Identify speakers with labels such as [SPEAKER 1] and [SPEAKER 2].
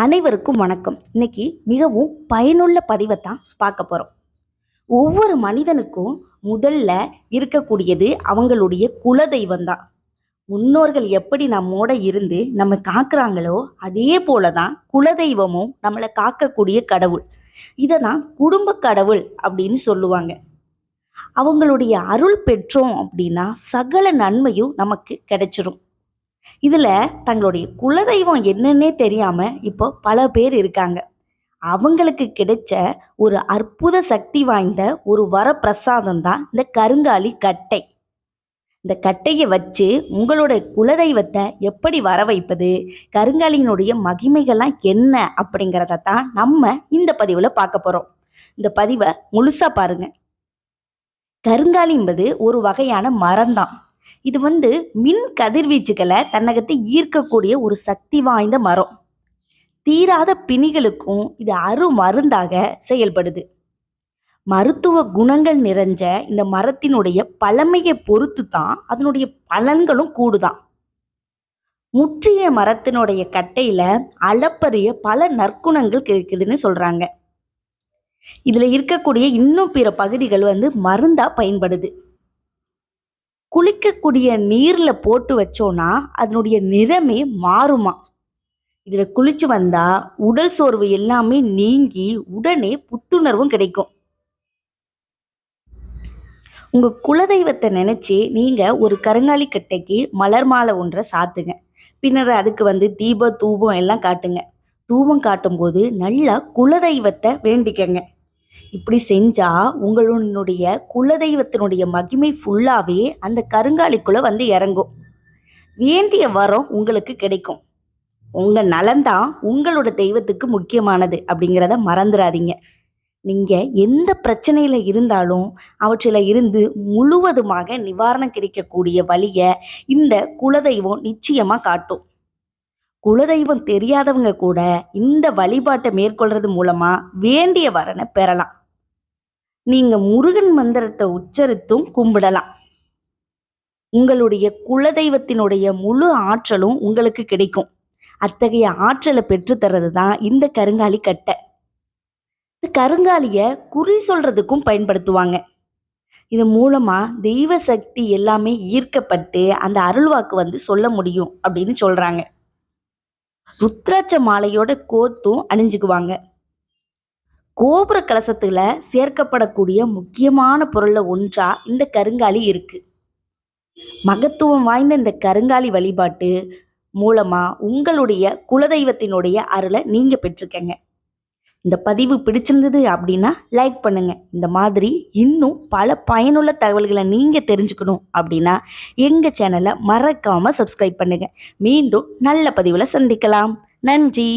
[SPEAKER 1] அனைவருக்கும் வணக்கம். இன்னைக்கு மிகவும் பயனுள்ள பதிவை தான் பார்க்க போகிறோம் ஒவ்வொரு மனிதனுக்கும் முதல்ல இருக்கக்கூடியது அவங்களுடைய குலதெய்வம் தான் முன்னோர்கள் எப்படி நம்மோட இருந்து நம்ம காக்குறாங்களோ அதே போல தான் குலதெய்வமும் நம்மளை காக்கக்கூடிய கடவுள். இதை தான் குடும்ப கடவுள் அப்படின்னு சொல்லுவாங்க. அவங்களுடைய அருள் பெற்றோம் அப்படின்னா சகல நன்மையும் நமக்கு கிடைச்சிரும். இதில் தங்களுடைய குலதெய்வம் என்னன்னே தெரியாமல் இப்போ பல பேர் இருக்காங்க. அவங்களுக்கு கிடைச்ச ஒரு அற்புத சக்தி வாய்ந்த ஒரு வரப்பிரசாதம் தான் இந்த கருங்காலி கட்டை. இந்த கட்டையை வச்சு உங்களோட குலதெய்வத்தை எப்படி வர வைப்பது கருங்காலியினுடைய மகிமைகள்லாம் என்ன அப்படிங்கிறத தான் நம்ம இந்த பதிவில் பார்க்க போகிறோம் இந்த பதிவை முழுசாக பாருங்க. கருங்காலி என்பது ஒரு வகையான மரம்தான். இது வந்து மின் கதிர்வீச்சுகளை தன்னகத்தை ஈர்க்கக்கூடிய ஒரு சக்தி வாய்ந்த மரம். தீராத பிணிகளுக்கும் இது அரு மருந்தாக செயல்படுது. மருத்துவ குணங்கள் நிறைஞ்ச இந்த மரத்தினுடைய பழமையை பொறுத்து தான் அதனுடைய பலன்களும் கூடுதான். முற்றிய மரத்தினுடைய கட்டையில அளப்பரிய பல நற்குணங்கள் கிடைக்குதுன்னு சொல்றாங்க. இதுல இருக்கக்கூடிய இன்னும் பிற பகுதிகள் வந்து மருந்தா பயன்படுது. குளிக்கக்கூடிய நீரில் போட்டு வச்சோன்னா அதனுடைய நிறமே மாறுமா. இதில் குளிச்சு வந்தால் உடல் சோர்வு எல்லாமே நீங்கி உடனே புத்துணர்வும் கிடைக்கும். உங்கள் குலதெய்வத்தை நினச்சி நீங்கள் ஒரு கருங்காலி கட்டைக்கு மலர் மாலை ஒன்றை சாத்துங்க. பின்னர் அதுக்கு வந்து தீப தூபம் எல்லாம் காட்டுங்க. தூபம் காட்டும்போது நல்லா குலதெய்வத்தை வேண்டிக்கங்க. இப்படி செஞ்சா உங்களுடைய குலதெய்வத்தினுடைய மகிமை ஃபுல்லாகவே அந்த கருங்காலிக்குள்ள வந்து இறங்கும். வேண்டிய வரம் உங்களுக்கு கிடைக்கும். உங்க நலன்தான் உங்களோட தெய்வத்துக்கு முக்கியமானது அப்படிங்கிறத மறந்துடாதீங்க நீங்க எந்த பிரச்சனையில இருந்தாலும் அவற்றில இருந்து முழுவதுமாக நிவாரணம் கிடைக்கக்கூடிய வழியை இந்த குலதெய்வம் நிச்சயமா காட்டும். குலதெய்வம் தெரியாதவங்க கூட இந்த வழிபாட்டை மேற்கொள்றது மூலமா வேண்டிய வரனை பெறலாம். நீங்க முருகன் மந்திரத்தை உச்சரித்தும் கும்பிடலாம். உங்களுடைய குலதெய்வத்தினுடைய முழு ஆற்றலும் உங்களுக்கு கிடைக்கும். அத்தகைய ஆற்றலை பெற்றுத்தர்றது தான் இந்த கருங்காலி கட்டை. இந்த கருங்காலியை குறி சொல்றதுக்கும் பயன்படுத்துவாங்க. இது மூலமா தெய்வ சக்தி எல்லாமே ஈர்க்கப்பட்டு அந்த அருள்வாக்கு வந்து சொல்ல முடியும் அப்படின்னு சொல்றாங்க. ருத்ராட்ச மாலையோட கோத்தும் அணிஞ்சுக்குவாங்க. கோபுர கலசத்துல சேர்க்கப்படக்கூடிய முக்கியமான பொருள்ல ஒன்றா இந்த கருங்காலி இருக்கு. மகத்துவம் வாய்ந்த இந்த கருங்காலி வழிபாட்டு மூலமா உங்களுடைய குலதெய்வத்தினுடைய அருளை நீங்க பெற்றுக்கங்க இந்த பதிவு பிடிச்சிருந்தது அப்படின்னா லைக் பண்ணுங்கள் இந்த மாதிரி இன்னும் பல பயனுள்ள தகவல்களை நீங்கள் தெரிஞ்சுக்கணும் அப்படின்னா எங்கள் சேனலை மறக்காமல் சப்ஸ்கிரைப் பண்ணுங்கள் மீண்டும் நல்ல பதிவில் சந்திக்கலாம். நன்றி.